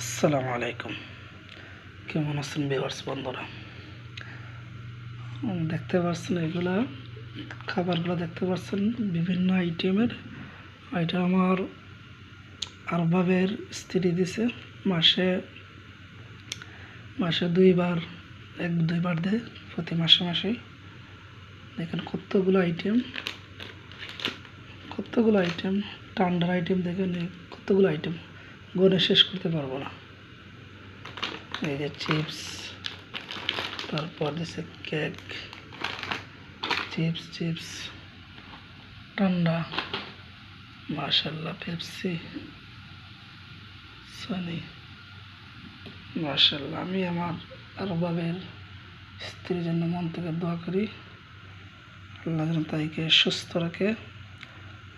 আসসালামু আলাইকুম। কেমন আছেন বিভার্স বন্ধুরা? দেখতে পাচ্ছেন এগুলা? খাবারগুলো দেখতে পাচ্ছেন বিভিন্ন আইটেমের এটা আমার আরবাবের স্ত্রী দিছে। মাসে মাসে দুইবার, এক দুইবার দেয় প্রতি মাসে মাসে। দেখেন কতগুলো আইটেম কতগুলো আইটেম ঠান্ডার আইটেম দেখেন, কতগুলো আইটেম গনে শেষ করতে পারব না। এই যে চিপস, তারপর দিচ্ছে কেক, চিপস চিপস, ঠান্ডা মার্শাল্লাহ পেপসি, সনি মার্শাল্লাহ আমি আমার আরবাবের স্ত্রীর জন্য মন থেকে দোয়া করি। আল্লাহ যেন তাইকে সুস্থ রাখে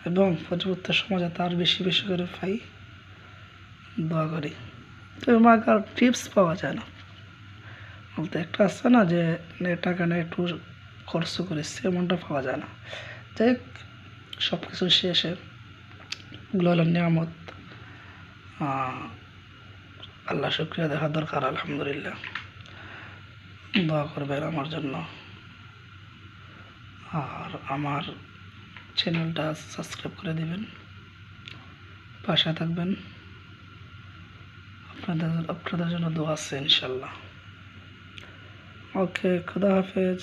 এবং পরবর্তী সমাজে তার বেশি বেশি করে পাই। দোয়া করি। তবে মাকে আর টিপস পাওয়া যায় না। বলতে একটা আছে না যে টাকা নিয়ে একটু খরচ করে সেমনটা পাওয়া যায় না। যাই সব কিছু শেষে এগুলো হলো নিয়ামত আল্লাহ শুক্রিয়া দেখা দরকার, আলহামদুলিল্লাহ। দোয়া করবেন আমার জন্য। আর আমার চ্যানেলটা সাবস্ক্রাইব করে দিবেন। পাশে থাকবেন। আপনাদের আপনাদের জন্য দোয়া আছে ইনশাল্লাহ। ওকে খুদা হাফেজ।